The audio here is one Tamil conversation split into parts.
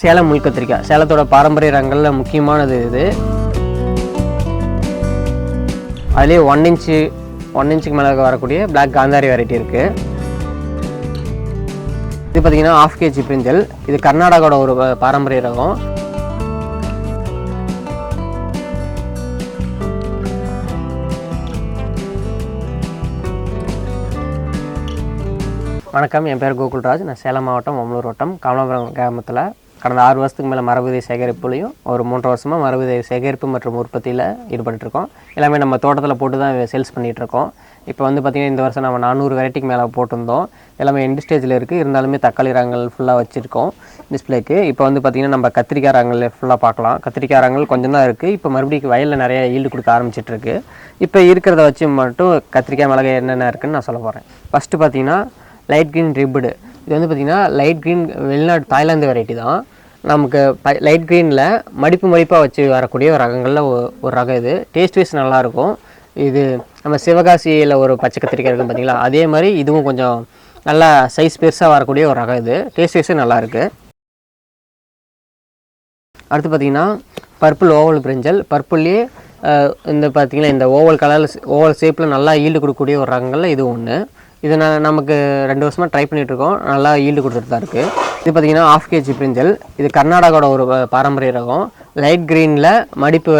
சேலம் முள் கத்திரிக்காய். சேலத்தோட பாரம்பரிய ரகங்களில் முக்கியமானது இது. அதுலேயே ஒன் இன்ச்சு ஒன் இன்ச்சுக்கு மேலே வரக்கூடிய பிளாக் காந்தாரி வெரைட்டி இருக்குது இது பார்த்தீங்கன்னா ஆஃப் கேஜி பிரிஞ்சல். இது கர்நாடகாவோட ஒரு பாரம்பரிய ரகம். வணக்கம். என் பேர் கோகுல்ராஜ். நான் சேலம் மாவட்டம் ஒமலூர் வட்டம் கமலாபுரம் கிராமத்தில் கடந்த ஆறு வருஷத்துக்கு மேலே மரபுதை சேகரிப்புலையும் ஒரு மூன்று வருஷமாக மரபுதை சேகரிப்பு மற்றும் உற்பத்தியில் ஈடுபட்டுருக்கோம். எல்லாமே நம்ம தோட்டத்தில் போட்டு தான் சேல்ஸ் பண்ணிகிட்ருக்கோம் இப்போ வந்து பார்த்திங்கன்னா இந்த வருஷம் நம்ம நானூறு வெரைட்டிக்கு மேலே போட்டிருந்தோம். எல்லாமே எண்டு ஸ்டேஜில் இருக்குது இருந்தாலுமே தக்காளி ரகங்கள் ஃபுல்லாக வச்சுருக்கோம் டிஸ்ப்ளேக்கு இப்போ வந்து பார்த்திங்கன்னா நம்ம கத்திரிக்காய் ரகங்கள் ஃபுல்லாக பார்க்கலாம் கத்திரிக்காய் ரகங்கள் கொஞ்சம் தான் இருக்குது இப்போ மறுபடியும் வயலில் நிறைய ஈல்டு கொடுக்க ஆரம்பிச்சிட்ருக்கு இப்போ இருக்கிறத வச்சு மட்டும் கத்திரிக்காய் மிளகாய் என்னென்ன இருக்குன்னு நான் சொல்ல போகிறேன் ஃபஸ்ட்டு பார்த்தீங்கன்னா லைட் க்ரீன் ரிப்டு இது வந்து பார்த்திங்கன்னா லைட் க்ரீன் வெளிநாட்டு தாய்லாந்து வெரைட்டி தான். நமக்கு லைட் க்ரீனில் மடிப்பு மடிப்பாக வச்சு வரக்கூடிய ஒரு ரகங்களில் ஒரு ரகம் இது. டேஸ்ட் வைஸ் நல்லாயிருக்கும் இது நம்ம சிவகாசியில் ஒரு பச்சை கத்திரிக்காய் இருக்கும் பார்த்தீங்களா அதே மாதிரி இதுவும் கொஞ்சம் நல்லா சைஸ் பெருசாக வரக்கூடிய ஒரு ரகம் இது. டேஸ்ட் வைஸும் நல்லாயிருக்கு அடுத்து பார்த்தீங்கன்னா பர்பிள் ஓவல் பிரிஞ்சல் பர்பிள்லேயே இந்த பார்த்தீங்கன்னா இந்த ஓவல் கலர் ஓவல் ஷேப்பில் நல்லா ஈல்டு கொடுக்கக்கூடிய ஒரு ரகங்களில் இது ஒன்று இது நான் நமக்கு ரெண்டு வருஷமாக ட்ரை பண்ணிகிட்ருக்கோம் நல்லா ஈல்டு கொடுத்துட்டு தான் இருக்குது இது பார்த்தீங்கன்னா ஆஃப் கேஜி பிரிஞ்சல். இது கர்நாடகாவோட ஒரு பாரம்பரிய ரகம். லைட் க்ரீனில் மடிப்பு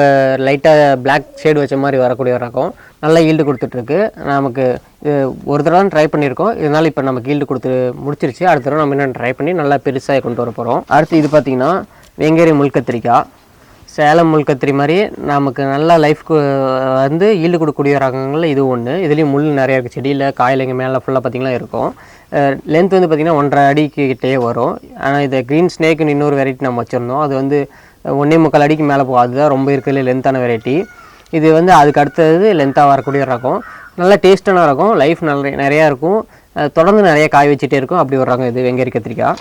லைட்டாக பிளாக் ஷேடு வச்ச மாதிரி வரக்கூடிய ஒரு ரகம். நல்லா ஈல்டு கொடுத்துட்ருக்கு. நமக்கு இது ஒரு தடவை ட்ரை பண்ணியிருக்கோம். இதனால் இப்போ நமக்கு ஈல்டு கொடுத்து முடிச்சிருச்சு. அடுத்த தடவை நம்ம இன்னும் ட்ரை பண்ணி நல்லா பெருசாக கொண்டு வர போகிறோம் அடுத்து இது பார்த்தீங்கன்னா வெங்கேரி முள்கத்திரிக்காய் சேலம் முள்கத்திரி மாதிரி நமக்கு நல்லா லைஃப்க்கு வந்து ஈல்டு கொடுக்கக்கூடிய ரகங்களில் இது ஒன்று இதுலேயும் முள் நிறையா இருக்குது செடியில் காயிலைங்க மேலே ஃபுல்லாக பார்த்திங்கன்னா இருக்கும். லென்த் வந்து பார்த்திங்கன்னா ஒன்றரை அடிக்கு கிட்டே வரும். ஆனால் இது க்ரீன் ஸ்னேக்குன்னு இன்னொரு வெரைட்டி நம்ம வச்சுருந்தோம். அது வந்து ஒன்றே முக்கால் அடிக்கு மேலே போகும். அதுதான் ரொம்ப இருக்கிறதுல லென்த்தான வெரைட்டி இது வந்து அதுக்கு அடுத்தது லென்த்தாக வரக்கூடிய ரகம். நல்லா டேஸ்டான ரகம். லைஃப் நல்ல நிறையா இருக்கும். தொடர்ந்து நிறைய காய் வச்சுட்டே இருக்கும். அப்படி ஒரு ரகம் இது வெங்கரி கத்திரிக்காய்.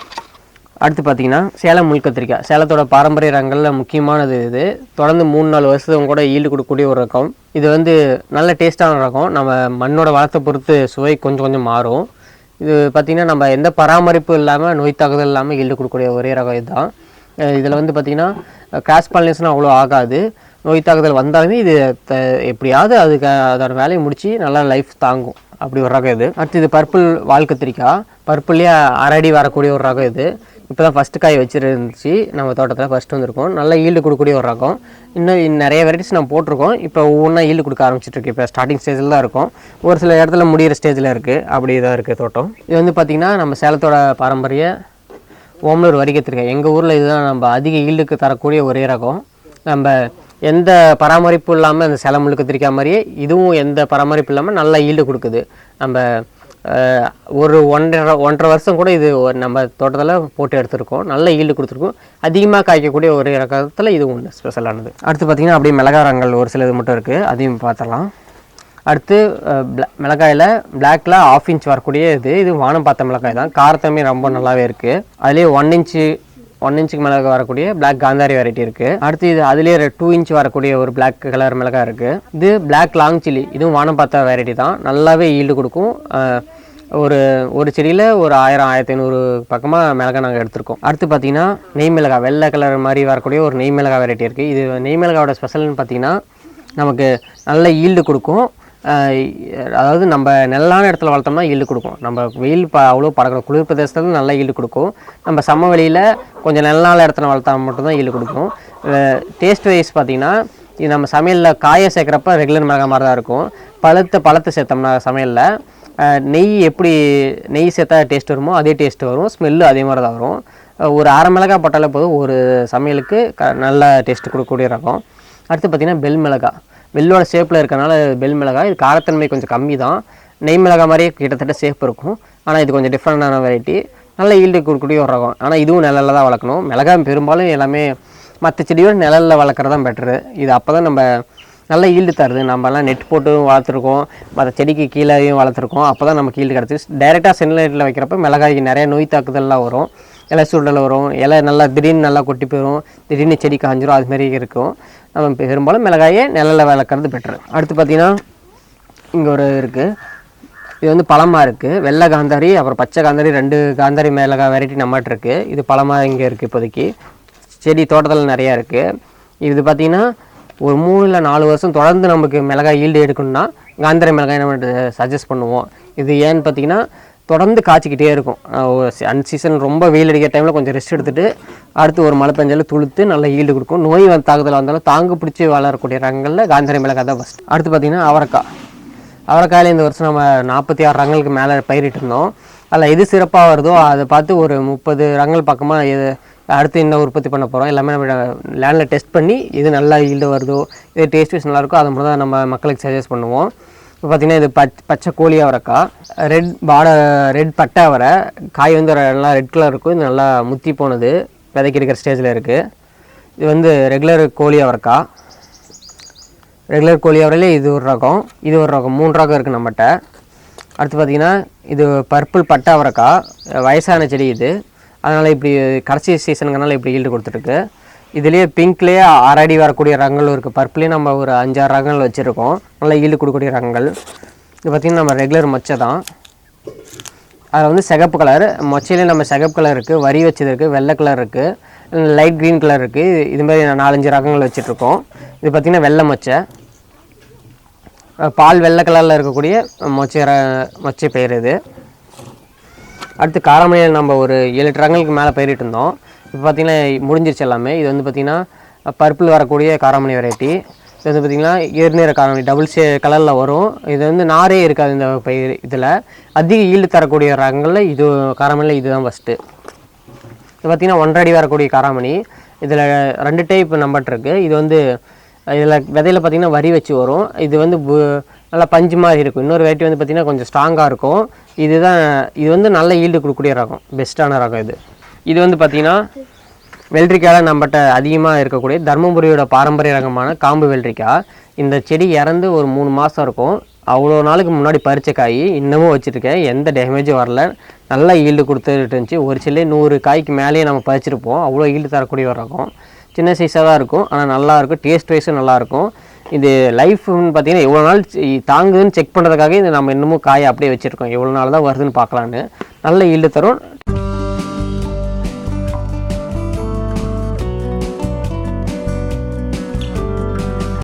அடுத்து பார்த்தீங்கன்னா சேலம் முள் கத்திரிக்காய். சேலத்தோட பாரம்பரிய ரகங்களில் முக்கியமானது இது. தொடர்ந்து மூணு நாலு வருஷத்துக்கு கூட ஈல்டு கொடுக்கக்கூடிய ஒரு ரகம். இது வந்து நல்ல டேஸ்ட்டான ரகம். நம்ம மண்ணோட வளத்தை பொறுத்து சுவை கொஞ்சம் கொஞ்சம் மாறும். இது பார்த்திங்கன்னா நம்ம எந்த பராமரிப்பு இல்லாமல் நோய் தாக்குதல் இல்லாமல் ஈல்டு கொடுக்கக்கூடிய ஒரே ரகம் இதுதான். இதில் வந்து பார்த்திங்கன்னா கிராஸ் பாலினேஷன் அவ்வளோ ஆகாது. நோய் தாக்குதல் வந்தாலுமே இது த- எப்படியாவது அதுக்கு அதோட வேலையை முடித்து நல்லா லைஃப் தாங்கும். அப்படி ஒரு ரகம் இது. அடுத்து இது பர்பிள் வால் கத்திரிக்காய். பர்பிள்லேயே அரடி வரக்கூடிய ஒரு ரகம் இது. இப்போ தான் ஃபஸ்ட்டு காய் வச்சுருந்துச்சு. நம்ம தோட்டத்தில் ஃபஸ்ட்டு வந்திருக்கோம். நல்ல ஈல்டு கொடுக்கக்கூடிய ஒரு ரகம். இன்னும் நிறைய வெரைட்டிஸ் நம்ம போட்டிருக்கோம். இப்போ ஒவ்வொன்றா ஈல்டு கொடுக்க ஆரம்பிச்சிட்ருக்கு இப்போ ஸ்டார்டிங் ஸ்டேஜில் தான் இருக்கும். ஒரு சில இடத்துல முடிகிற ஸ்டேஜில் இருக்குது அப்படி தான் இருக்குது தோட்டம். இது வந்து பார்த்திங்கன்னா நம்ம சேலத்தோட பாரம்பரிய ஓமலூர் வரி எங்கள் ஊரில் இதுதான் நம்ம அதிக ஈல்டுக்கு தரக்கூடிய ஒரே ரகம். நம்ம எந்த பராமரிப்பு இல்லாமல் அந்த சில முழுக்க கத்திரிக்காய் மாதிரியே இதுவும் எந்த பராமரிப்பு இல்லாமல் நல்லா ஈல்டு கொடுக்குது. நம்ம ஒரு ஒன்றரை ஒன்றரை வருஷம் கூட இது நம்ம தோட்டத்தில் போட்டு எடுத்திருக்கோம். நல்ல ஈல்டு கொடுத்துருக்கோம். அதிகமாக காய்க்கக்கூடிய ஒரு ரகத்தில் இது ஒன்று ஸ்பெஷலானது அடுத்து பார்த்திங்கன்னா அப்படியே மிளகா ரகங்கள் ஒரு சிலது மட்டும் இருக்குது அதையும் பார்த்தலாம் அடுத்து அஹ், மிளகாயில் பிளாக்கில் ஆஃப் இன்ச் வரக்கூடிய இது இது வானம் பார்த்த மிளகாய் தான். காரத்தமே ரொம்ப நல்லாவே இருக்குது அதுலேயே ஒன் இன்ச்சு ஒன் இன்ச்சுக்கு மேலே வரக்கூடிய பிளாக் காந்தாரி வெரைட்டி இருக்குது அடுத்து இது அதுலேயே டூ இன்ச் வரக்கூடிய ஒரு பிளாக் கலர் மிளகாய் இருக்குது இது பிளாக் லாங் சில்லி இதுவும் வானம் பார்த்த வெரைட்டி தான். நல்லாவே ஈல்டு கொடுக்கும். ஒரு ஒரு செடியில் ஒரு ஆயிரம் ஆயிரத்தி ஐநூறு பக்கமாக மிளகாய் நாங்கள் எடுத்திருக்கோம். அடுத்து பார்த்தீங்கன்னா நெய் மிளகாய் வெள்ளை கலர் மாதிரி வரக்கூடிய ஒரு நெய் மிளகாய் வெரைட்டி இருக்குது இது நெய் மிளகாயோட ஸ்பெஷல்னு பார்த்தீங்கன்னா நமக்கு நல்ல ஈல்டு கொடுக்கும். அதாவது நம்ம நெல்லான இடத்துல வளர்த்தோம்னா ஈல்டு கொடுக்கும். நம்ம வெயில் ப அவ்வளோ படக்கிற குளிர் பிரதேசத்துல நல்ல ஈல்டு கொடுக்கும். நம்ம சமவெளியில் கொஞ்சம் நெல்லான இடத்துல வளர்த்தா மட்டும்தான் ஈல்டு கொடுக்கும். டேஸ்ட் வைஸ் பார்த்தீங்கன்னா இது நம்ம சமையலில் காயை சேர்க்குறப்ப ரெகுலர் மிளகா மாதிரி தான் இருக்கும். பழுத்த பழத்தை சேர்த்தோம்னா சமையலில் நெய் எப்படி நெய் சேர்த்தா டேஸ்ட் வருமோ அதே டேஸ்ட் வரும். ஸ்மெல்லு அதே மாதிரி தான் வரும் ஒரு அரை மிளகாய் போட்டாலே போதும். ஒரு சமையலுக்கு க நல்ல டேஸ்ட் கொடுக்கக்கூடிய ரகம். அடுத்து பார்த்திங்கன்னா பெல் மிளகாய். வெள்ளோட ஷேப்பில் இருக்கிறனால பெல் மிளகாய். இது காரத்தன்மை கொஞ்சம் கம்மி தான் நெய் மிளகாய் மாதிரியே கிட்டத்தட்ட ஷேப் இருக்கும். ஆனால் இது கொஞ்சம் டிஃப்ரெண்டான வெரைட்டி நல்ல ஈல்டு கொடுக்கக்கூடிய ஒரு ரகம். ஆனால் இதுவும் நிழலில் தான் வளர்க்கணும். மிளகாய் பெரும்பாலும் எல்லாமே மற்ற செடியோட நிழலில் வளர்க்குறது தான் பெட்ரு இது அப்போ தான் நம்ம நல்ல ஈல்டு தருது. நம்மலாம் நெட் போட்டு வளர்த்துருக்கோம். மற்ற செடிக்கு கீழேயும் வளர்த்துருக்கோம். அப்போ தான் நமக்கு ஈல்டு கிடச்சி டைரெக்டாக சென்லைட்டில் வைக்கிறப்ப மிளகாய்க்கு நிறைய நோய் தாக்குதல்லாம் வரும். இலை சுருடல் வரும். இலை நல்லா திடீர்னு நல்லா கொட்டி போயிடும் திடீர்னு செடி காஞ்சிரும் அதுமாரி இருக்கும். நம்ம பெரும்பாலும் மிளகாயை நிழலில் வளர்க்குறது பெட்ரு அடுத்து பார்த்திங்கன்னா இங்கே ஒரு இருக்குது இது வந்து பழமாக இருக்குது வெள்ளை காந்தாரி அப்புறம் பச்சை காந்தாரி ரெண்டு காந்தாரி மிளகாய் வெரைட்டி நம்மகிட்ட இருக்குது இது பழமாக இங்கே இருக்குது இப்போதைக்கு. செடி தோட்டத்தில் நிறையா இருக்குது இது பார்த்திங்கன்னா ஒரு மூணு இல்லை நாலு வருஷம் தொடர்ந்து நமக்கு மிளகாய் ஈல்டு எடுக்கணும்னா காந்திர மிளகாய் நம்ம சஜஸ்ட் பண்ணுவோம். இது ஏன்னு பார்த்தீங்கன்னா தொடர்ந்து காய்ச்சிக்கிட்டே இருக்கும். அன் சீசன் ரொம்ப வெயில் அடிக்கிற டைமில் கொஞ்சம் ரெஸ்ட் எடுத்துகிட்டு அடுத்து ஒரு மழை பெஞ்சாலும் துளுத்து நல்லா ஈல்டு கொடுக்கும். நோய் வந்து தாக்குதல் வந்தாலும் தாங்கு பிடிச்சி வளரக்கூடிய ரகங்களில் காந்திர மிளகாய் தான் ஃபஸ்ட் அடுத்து பார்த்திங்கன்னா அவரைக்காய். அவரைக்காயில் இந்த வருஷம் நம்ம நாற்பத்தி ஆறு ரங்களுக்கு மேலே பயிரிட்டு இருந்தோம் அதில் எது சிறப்பாக வருதோ அதை பார்த்து ஒரு முப்பது ரங்கள் பக்கமாக எது அடுத்து என்ன உற்பத்தி பண்ண போகிறோம் எல்லாமே நம்ம லேண்டில் டெஸ்ட் பண்ணி இது நல்லா ஈல்டு வருதோ இது டேஸ்ட் வைஸ் நல்லாயிருக்கோ அதை மட்டும் தான் நம்ம மக்களுக்கு சஜஸ்ட் பண்ணுவோம். இப்போ பார்த்திங்கன்னா இது பச் பச்சை கோழி அவரைக்காய் ரெட் பாட ரெட் பட்டை அவரை காய் வந்து நல்லா ரெட் கலர் இருக்கும் இது நல்லா முத்தி போனது விதைக்கி இருக்கிற ஸ்டேஜில் இருக்குது இது வந்து ரெகுலர் கோழி அவரைக்காய் ரெகுலர் கோழி அவரையிலே இது ஒரு ரகம் இது ஒரு ரகம் மூணு ரகம் இருக்குது நம்மகிட்ட. அடுத்து பார்த்திங்கன்னா இது பர்பிள் பட்டை அவரைக்காய் வயசான செடி இது. அதனால் இப்படி கடைசி சீசனுங்கனால இப்படி ஈல்டு கொடுத்துருக்கு இதுலேயே பிங்க்லேயே ஆறடி வரக்கூடிய ரகங்களும் இருக்குது பர்பிளே நம்ம ஒரு அஞ்சாறு ரகங்கள் வச்சுருக்கோம். நல்லா ஈல்டு கொடுக்கக்கூடிய ரகங்கள். இது பார்த்திங்கன்னா நம்ம ரெகுலர் மொச்சை தான். அதில் வந்து சிகப்பு கலர் மொச்சையிலே நம்ம சிகப்பு கலர் இருக்குது வரி வச்சது இருக்குது வெள்ளை கலர் இருக்குது லைட் க்ரீன் கலர் இருக்குது இது மாதிரி நாலஞ்சு ரகங்கள் வச்சுட்ருக்கோம் இது பார்த்திங்கன்னா வெள்ளை மொச்சை. பால் வெள்ளை கலரில் இருக்கக்கூடிய மொச்சை ர- மொச்சை பெயர் இது. அடுத்து காரமணியில் நம்ம ஒரு ஏழு எட்டு ரகங்களுக்கு மேலே பயிரிட்டு இருந்தோம். இப்போ பார்த்திங்கன்னா முடிஞ்சிருச்சு எல்லாமே. இது வந்து பார்த்திங்கன்னா பர்பிள் வரக்கூடிய காராமணி வெரைட்டி இது வந்து பார்த்திங்கன்னா எதிர்நீர காராமணி டபுள் சே கலரில் வரும். இது வந்து நாரே இருக்காது இந்த பயிர் இதில். அதிக ஈல்டு தரக்கூடிய ரகங்களில் இது காராமணியில் இதுதான் ஃபஸ்ட்டு இது பார்த்திங்கன்னா ஒன்றரை அடி வரக்கூடிய காராமணி. இதில் ரெண்டு டைப் நம்பர் இருக்குது இது வந்து இதில் விதையில் பார்த்திங்கன்னா வரி வச்சு வரும். இது வந்து பு- நல்லா பஞ்சு மாதிரி இருக்கும். இன்னொரு வெரைட்டி வந்து பார்த்திங்கன்னா கொஞ்சம் ஸ்ட்ராங்காக இருக்கும். இதுதான் இது வந்து நல்ல ஈல்டு கொடுக்கக்கூடிய ரகம். பெஸ்ட்டான ரகம் இது. இது வந்து பார்த்திங்கன்னா வெள்ளரிக்காயில் நம்மகிட்ட அதிகமாக இருக்கக்கூடிய தர்மபுரியோட பாரம்பரிய ரகமான காம்பு வெள்ளரிக்காய். இந்த செடி இறந்து ஒரு மூணு மாதம் இருக்கும். அவ்வளோ நாளுக்கு முன்னாடி பறிச்ச காய் இன்னமும் வச்சுருக்கேன். எந்த டேமேஜும் வரல. நல்லா ஈல்டு கொடுத்துட்டு இருந்துச்சு. ஒரு சில நூறு காய்க்கு மேலேயே நம்ம பறிச்சிருப்போம். அவ்வளோ ஈல்டு தரக்கூடிய ஒரு ரகம். சின்ன சைஸாக தான் இருக்கும். ஆனால் நல்லாயிருக்கும் டேஸ்ட் வைஸும் நல்லாயிருக்கும் இது லைஃப்னு பார்த்தீங்கன்னா எவ்வளோ நாள் தாங்குதுன்னு செக் பண்ணுறதுக்காக இது நம்ம இன்னமும் காயை அப்படியே வச்சுருக்கோம். எவ்வளோ நாள் தான் வருதுன்னு பார்க்கலான்னு நல்ல ஈல்டு தரும்.